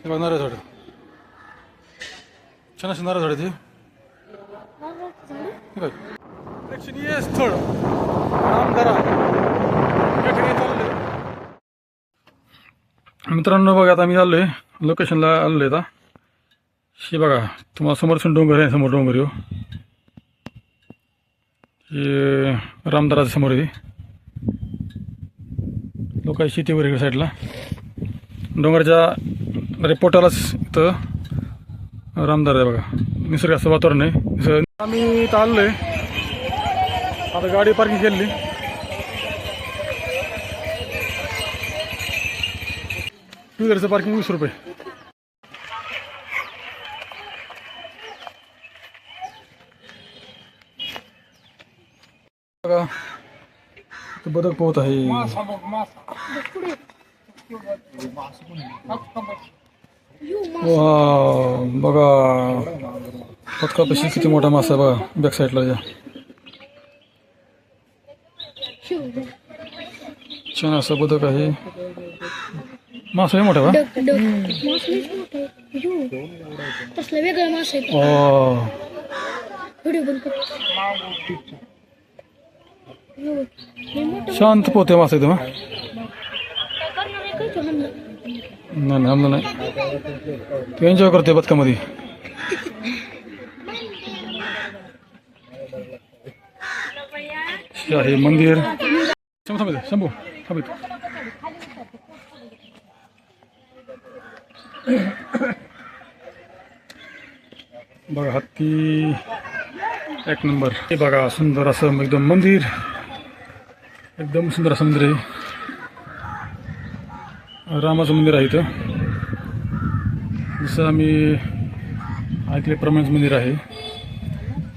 हे बघ नारळ झाड छान असे नारळ झाड आहे ते प्रेक्षणीय स्थळ रामदरा या ठिकाणी मित्रांनो बघा आता आम्ही आलोय लोकेशनला आलोय आता हे बघा तुम्हाला समोरसून डोंगर आहे समोर डोंगर येऊ हे रामदराच्या समोर आहे लोक शेती वगैरे साईडला डोंगराच्या रिपोर्टालाच इथं रामदार आहे बघा. निसर्ग असं वातावरण आहे. आम्ही इथं आलोय आता गाडी पार्किंग केली टू व्हीलरचं पार्किंग वीस रुपये. बघा बदक पोहत आहे. वा बघा. पथकापाशी किती मोठा मासा आहे बघा बॅक साईडला या छान असं बदक आहे. मासा आहे मोठा बा. Duck duck. मास आहे. यो. तसलं वेगळं मास आहे ओ व्हिडिओ बंद कर यो. लई मोठं शांत पोहते मासा इथं हा काय करणार आहे काय तो हमला? नाही नाही नाही तू एन्जॉय करते बदकामध्ये हे आहे मंदिर. शंभू थांब शंभू थांब बघा हत्ती. एक नंबर. हे बघा सुंदर असं एकदम मंदिर. एकदम सुंदर असं मंदिर आहे. रामाचं मंदिर आहे इथं. जसं आम्ही ऐकल्याप्रमाणेच मंदिर आहे.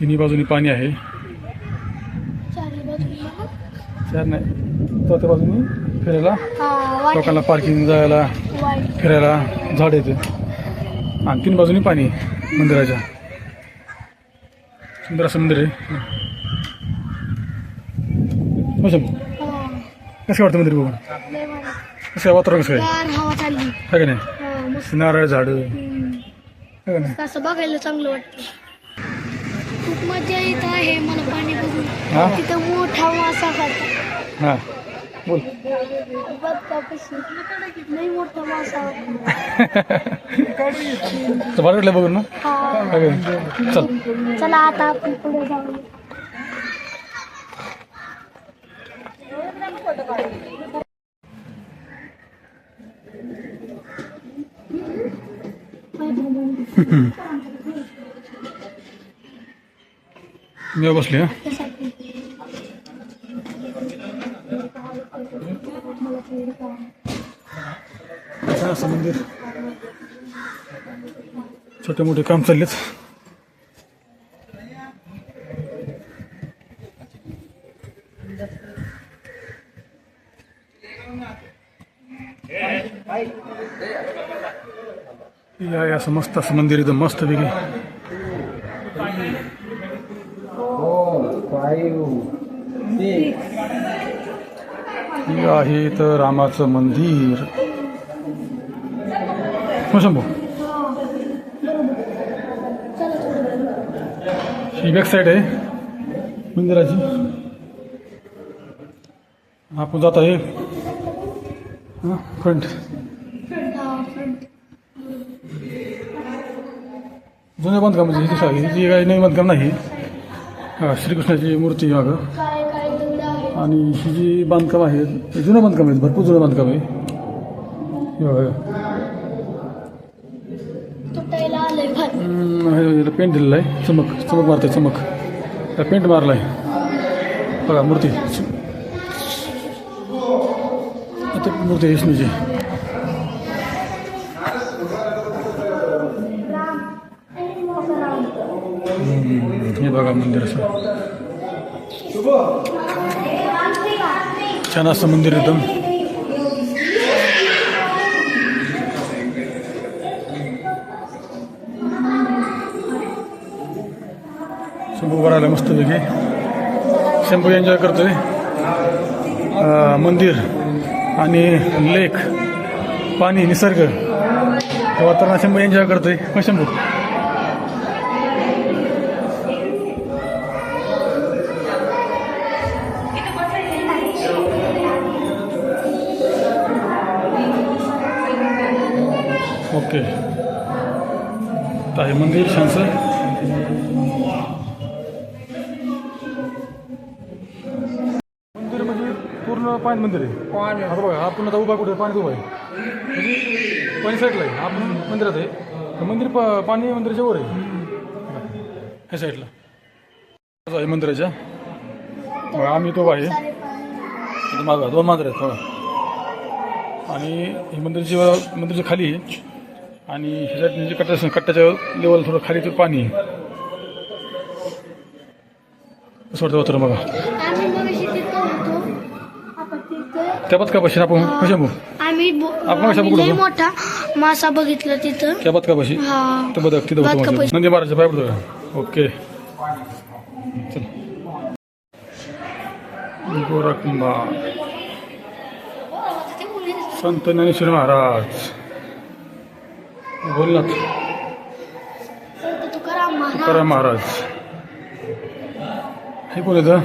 तिन्ही बाजूनी पाणी आहे. चारी नाही चौथ्या बाजूनी फिरायला. लोकांना पार्किंग जायला फिरायला झाड येते. आणि तीन बाजूनी पाणी आहे मंदिराच्या. सुंदर असं मंदिर आहे. कसं वाटतं मंदिर बघून. कसं वातावरण कसं आहे गार हवा चालली. आहे का नाही? हा मस्त. नारळ झाडं. आहे हम्म. का नाही? असं बघायला चांगलं वाटतं. खूप मजा येत आहे मला पाणी बघून. हा? तिथं मोठा मासा होता हां. बोल. लई मोठा मासा होता तर बरं वाटलं बघून ना? हा. चल. चला आता आपण पुढे जाऊ मी बसली हा. असं मंदिर? छोटे मोठे काम चाललेत या या असं मस्त असं मंदिर एकदम मस्त वेगळी आहे तर रामाचं मंदिर. हो शंभू. ही बॅक साईड आहे मंदिराची. आपण जात आहे फ्रंट जुन्या बांधकाम म्हणजे ही जी- ही जी काही नवीन बांधकाम नाही हा, श्रीकृष्णाची मूर्ती आहे मागं आहे आणि ही जी बांधकाम आहेत हे जुनं बांधकाम आहेत भरपूर जुनं बांधकाम आहे. हे बघा. हे- याला पेंट दिलेला आहे चमक चमक मारते चमक. त्याला पेंट मारला आहे बघा मूर्ती. आता मूर्ती आहे विष्णूची बघा मंदिर असं. छान असं मंदिर एकदम शंभू करायला मस्त पैकी शंभू एन्जॉय करतोय. मंदिर आणि लेक पाणी निसर्ग. वातावरण शंभू एन्जॉय करतोय. मग शंभू. तर मंदिर छानसं मंदिर म्हणजे पूर्ण पाणी मंदिर आहे. पाणी आता बघा आपण आता उभा कुठे? पाणी उभा आहे. म्हणजे पाणी साईडला आहे. आपण मंदिरात आहे. मंदिर प पाणी मंदिराच्या वर आहे. ह्या साईडला आहे मंदिराच्या. आम्ही तो आहे. माझा दोन मांजर आहेत आणि हे मंदिरची मंदिरच्या खाली आहे. आणि ह्याच्यात म्हणजे कट्टा कट्ट्याच्या लेवल थोडं खाली तर पाणी. कसं वाटतं वातावरण बघा. आम्ही मग तिथं होतो आपण कशा भाऊ आम्ही बो- आपण कशा आम्ही तो? मोठा मासा बघितला तिथं. त्या बदकापाशी. हा. तर बदक तिथं होतं. नंदी महाराजच्या पाय पडतो का? ओके. चल. गोरखंबा संत ज्ञानेश्वर महाराज. बोलनाथ संत तुकाराम महाराज. हे कोण येतं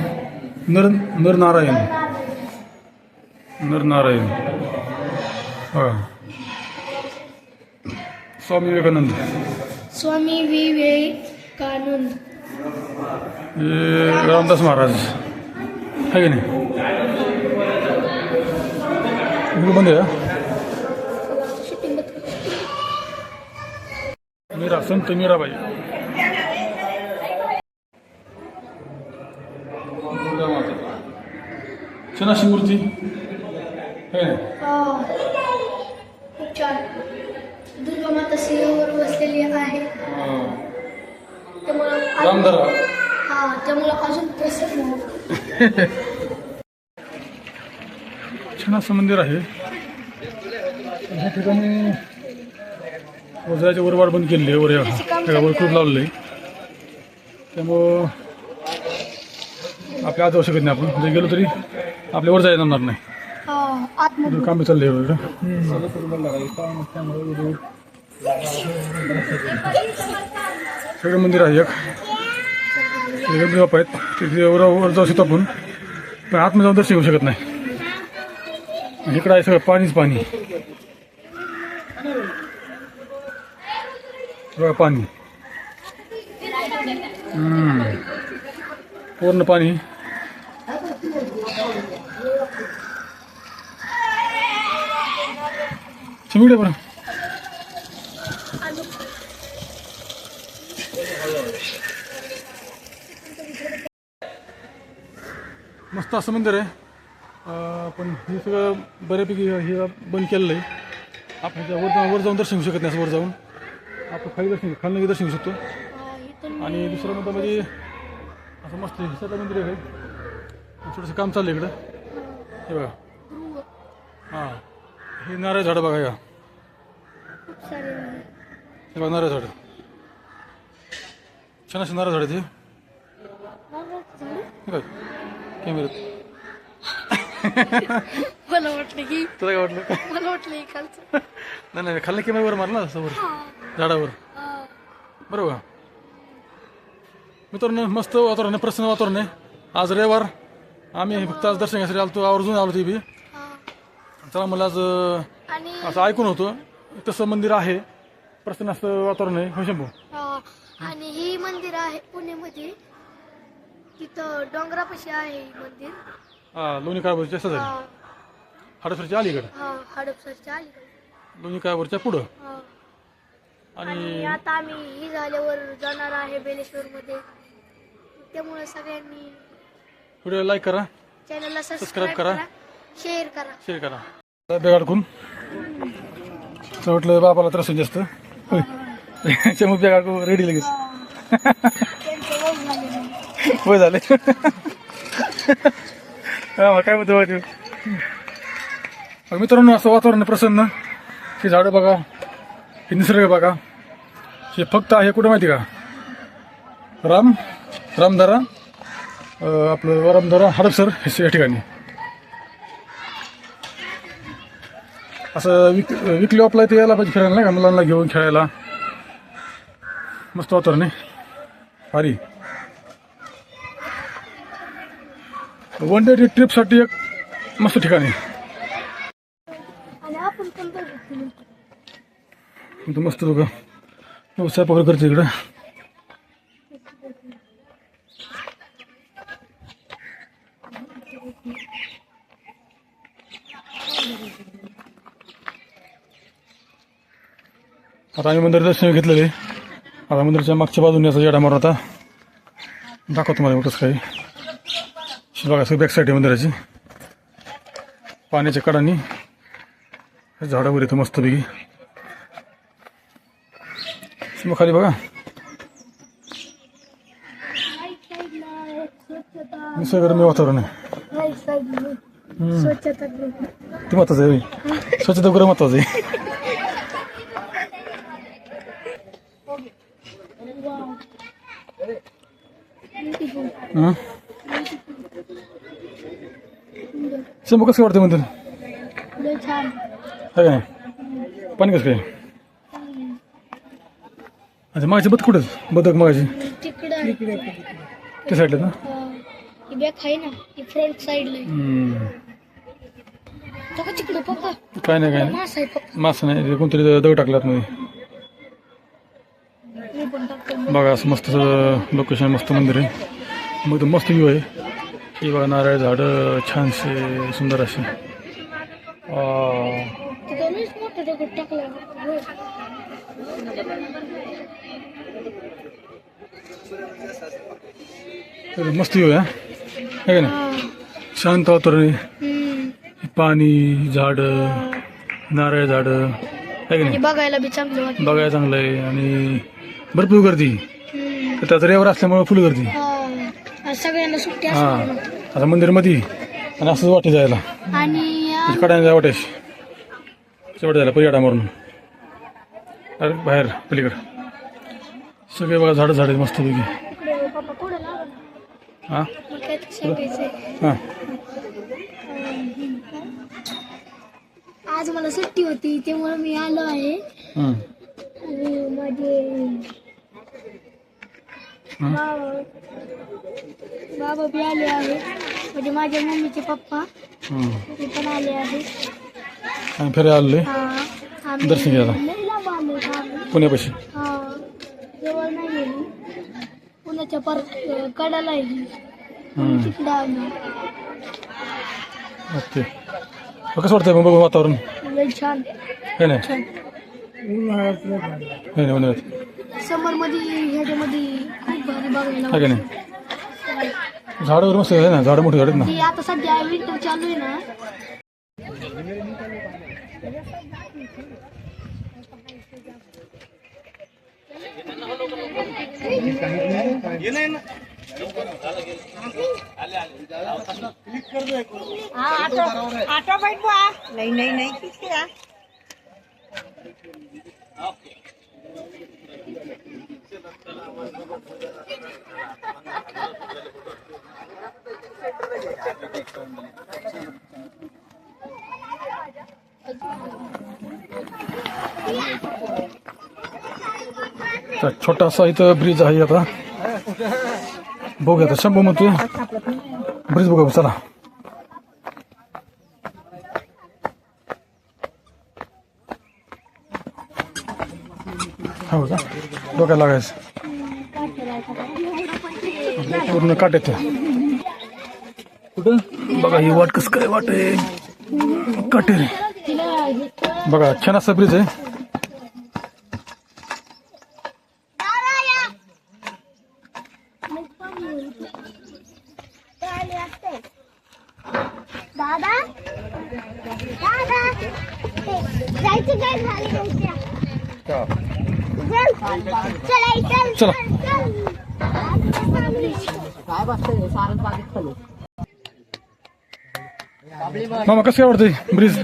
नर नरनारायण नरनारायण बघा स्वामी विवेकानंद. स्वामी विवेकानंद. हे रामदास महाराज. आहे की नाही? इकडे बंद आहे हा? शूटिंग मीरा संत मीराबाई शनाशी मूर्ती आहे ना? खूप छान. दुर्गा माता सिंहावर बसलेली आहे. हा. रामदरा हा त्यामुळं अजून. छान असं मंदिर आहे. ह्या ठिकाणी वजराची वरवाड बंद केलेली आहे वर या- खूप लावलेलं. आहे त्यामुळं आपल्या आज जाऊ शकत नाही आपण. जर गेलो तरी आपल्यावर जायला येणार नाही. कामे चालले काम सगळं मंदिर आहे एक. हे आहेत. तिथे वर वर जाऊ शकतो आपण. पण आतमध्ये जाऊन दर्शन घेऊ शकत नाही. इकडं आहे सगळं पाणीच पाणी. पाणी. पूर्ण पाणी. चिमिडे बरं. मस्त असं मंदिर आहे. पण हे सगळं बऱ्यापैकी हे बंद केलेलं आहे. आपण वर जाऊन वर जाऊन दर्शन घेऊ शकत नाही असं वर जाऊन. आपण खाली दर्शन खाली दर्शन घेऊ शकतो. आणि दुसरं मुद्दा म्हणजे असं मस्त हिसाचं मंदिर आहे. थोडंसं काम चाललं इकडं. हे बघा. हां. हे नारळ झाडं बघा या. हे बघा नारळ झाडं. छान असे नारळ झाड काय कॅमेऱ्यात मला वाटलं की तुला काय वाटलं? मला वाटलं खालचं नाही नाही खाल्लं कॅमेऱ्यावर मारला वर झाडावर. बरोबर. मित्रांनो मस्त वातावरण आहे प्रसन्न वातावरण आहे. आज रविवार. आम्ही फक्त आज दर्शन घ्यायसाठी आलो आवर्जून आलो ती बी. चला मला आज असं ऐकून होतं तसं मंदिर आहे. प्रसन्न असं वातावरण आहे. हो शंभू? हा, आणि ही मंदिर आहे पुण्यामध्ये तिथं डोंगरापाशी आहे मंदिर. हा लोणी काळभरच्या जास्त झाली हा, हडसरच्या अलीकडं हडपसरच्या अलीकडे. लोणी काळभरच्या पुढं. आणि आणि आता आम्ही ही झाल्यावर जाणार आहे बेलेश्वर मध्ये त्यामुळे सगळ्यांनी व्हिडिओ लाईक करा. चॅनलला Subscribe सबस्क्राईब करा. करा. शेअर करा. शेअर करा. बॅग अडकून तर म्हटलं बापाला त्रास होईल जास्त. होय त्याच्यामुळे बॅग अडकून रेडी लगेच. होय झाले. हा, मग काय म्हणतो. मग मित्रांनो असं वातावरण आहे प्रसन्न. हे झाडं बघा. हे निसर्ग बघा. हे फक्त आहे कुठं माहिती का? राम रामधारा आपलं रामधारा हडपसर हे या ठिकाणी. असं विक विकली ऑफला ते यायला पाहिजे फिरायला नाही का? मुलांना घेऊन खेळायला. मस्त वातावरण आहे. भारी. वन डे ट्रिपसाठी एक मस्त ठिकाण आहे आणि आपण पण बघितलं इथं मस्त बघा व्यवसाय पकड करते इकडं आता आम्ही मंदिर दर्शन घेतलेले आता मंदिरच्या मागच्या बाजूने याचा जेडा मारून आता दाखवतो तुम्हाला कसं काही बघा सगळी बॅक साईड आहे मंदिराची पाण्याच्या कडानी झाडावर येतं मस्तपैकी मग खाली बघा. निसर्गरम्य वातावरण आहे. गृह. ते महत्वाचं आहे. स्वच्छता वगैरे महत्वाचं आहे. कसं वाटतं मंदिर? पाणी कसं काय? अच्छा मागाची बदक कुठं? बदक मागाची. तिकडं. आहे. त्या साईडला ना? हा. बॅक आहे ना फ्रंट साईडला आहे. हम्म. बघा तिकडं बघा काय नाही काय नाही. मास आहे फक्त मास नाही ते कोणतरी दगड टाकलात मध्ये. मी पण टाकतो. बघा असं मस्त लोकेशन मस्त मंदिर आहे. मग इथं मस्त व्ह्यू आहे. हे बघा नारळ झाडं छानसे सुंदर असे. आ, लयच मोठं दगड टाकला मस्त व्ह्यू आहे है? हा. शांत वातावरण आहे. पाणी झाडं नारळ झाडं आहे का नाही? बघायला बी चांगलं वाटतं. बघायला चांगलं आहे आणि भरपूर गर्दी त्याचं रेवर असल्यामुळे फुल गर्दी हा. सगळ्यांना सुट्टी हा. आता मंदिरमध्ये. आणि असंच वाटे जायला. आणि वाटेस शेवट जायला पर्याडा मारून अरे बाहेर पलीकडं. सगळे बघा झाडं झाडं मस्त पैकी. इकडे पप्पा पुढे लागला हां? हां. आज मला सुट्टी होती त्यामुळे मी आलो आहे. हं. आणि माझे हं. बाबा. बाबा बी आले आहे म्हणजे माझ्या मम्मीचे पप्पा. हं. ते पण आले आहे आम्ही फिरायला आलोय हा, आम्ही दर्शन घ्यायला. आलो. पुण्यापाशी. जवळ नाही गेली. पुण्याच्या पर कडाला आलो ओके. कसं वाटतंय मग बघू वातावरण? छान. है नाही. छान. है नाही उन्हाळ्यात. समरमध्ये ह्याच्यामध्ये खूप भारी बघायला आहे का वाटतं. नाही झाडं वगैरे मस्त आहे ना? झाडं मोठी झाडं ना? आता सध्या विंटर चालू आहे ना. नहीं नहीं नहीं किसके यार तर छोटासा इथं ब्रिज आहे आता. बघूया आता शंभू म्हणतोय. ब्रिज बघू चला. हो का? डोक्याला लागायचं. पूर्ण काट येतं कुठं? बघा ही वाट कसं काय वाट आहे काटे रे तिला हे बघा छान असा ब्रिज आहे. दादा? दादा? जायचं काय झालं चला चला काय बसतंय सारंग बागेत खाली मामा कसं काय वाटतंय ब्रिज?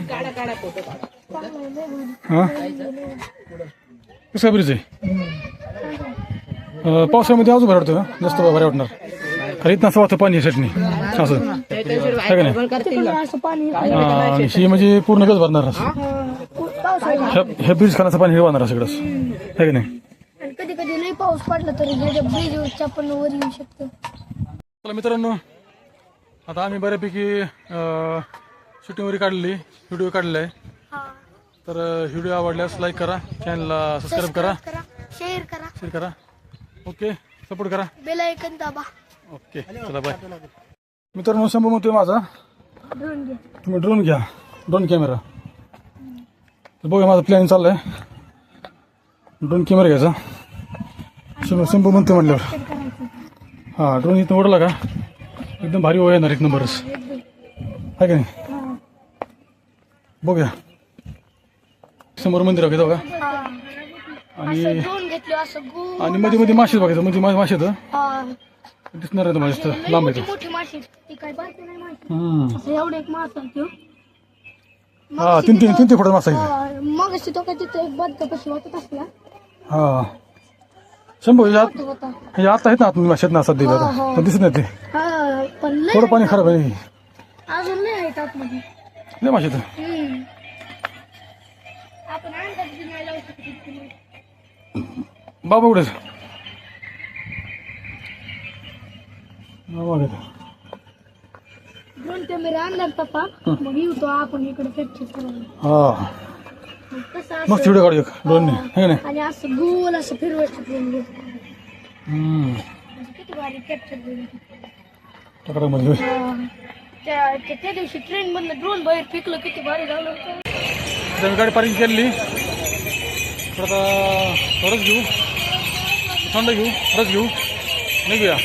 हा? कसं ब्रिज आहे? पावसाळ्यामध्ये अजून वाटतं ना जास्त भारी वाटणार. इथं असं वाटतं पाणी यासाठी असं. नाही? हा, ही म्हणजे पूर्ण गज भरणार असं. ह्या ब्रिज खाण्याचं पाणी हे वाहणार सगळंच आहे की नाही? कधी कधी लई पाऊस पडला तरी ब्रिजवरच्या पण वर येऊ शकतो. मित्रांनो आता आम्ही बऱ्यापैकी शूटिंग वगैरे काढलेली व्हिडिओ काढलेला आहे. हा. तर व्हिडिओ आवडल्यास लाईक करा चॅनलला सबस्क्राईब करा. करा शेअर करा. शेअर करा. ओके सपोर्ट करा. बेल दाबा. ओके चला बाय मित्रांनो शंभू म्हणतोय माझा. ड्रोन घ्या. तुम्ही ड्रोन घ्या. ड्रोन कॅमेरा तर बघूया माझा प्लॅन चाललाय. ड्रोन कॅमेरा घ्यायचा. शंभू शंभू म्हणतोय म्हटल्यावर हां ड्रोन इथं ओढला का? एकदम भारी ओळ येणार एक नंबरच. आहे का नाही? हा. बघूया. समोर मंदिर आहे बघा. हा. आणि आणि मध्ये मध्ये मासे बघायचं मध्ये मा- मासे हा. दिसणार नाही माझ्या इथं लांब आहे तो. हा तीन तीन तीन ते फुटात मासा आहे. हा, मग अशी तो काय तिथं एक बद्द कशी वाटत असला हा? शंभू ह्याच्या आत आहेत ना आत माशात ना हो. पण दिसत नाही ते. पण लय थोडं पाणी खराब आहे. अजून लय आहेत आतमध्ये. लय मासे येतं हम्म. आपण अंदाज बी नाही लावू शकत इतकी. बाबा कुठे बाबा कुठे? ड्रोन कॅमेरा आणला पप्पा मग येऊ तो आपण इकडे कॅप्चर करायला हा. मग कसं मस्त असं व्हिडिओ काढू एक. ड्रोनने है. का नाही? आणि असं गोल असं फिरवायचं ड्रोन हम्म. किती भारी कॅप्चर होईल टकरामध्ये. त्या त्या- दिवशी ट्रेन मधलं ड्रोन बाहेर पिकलं किती भारी झालं होतं. आता आम्ही गाडी पार्किंग केली आता रस घेऊ थंड घेऊ रस घेऊ निघूया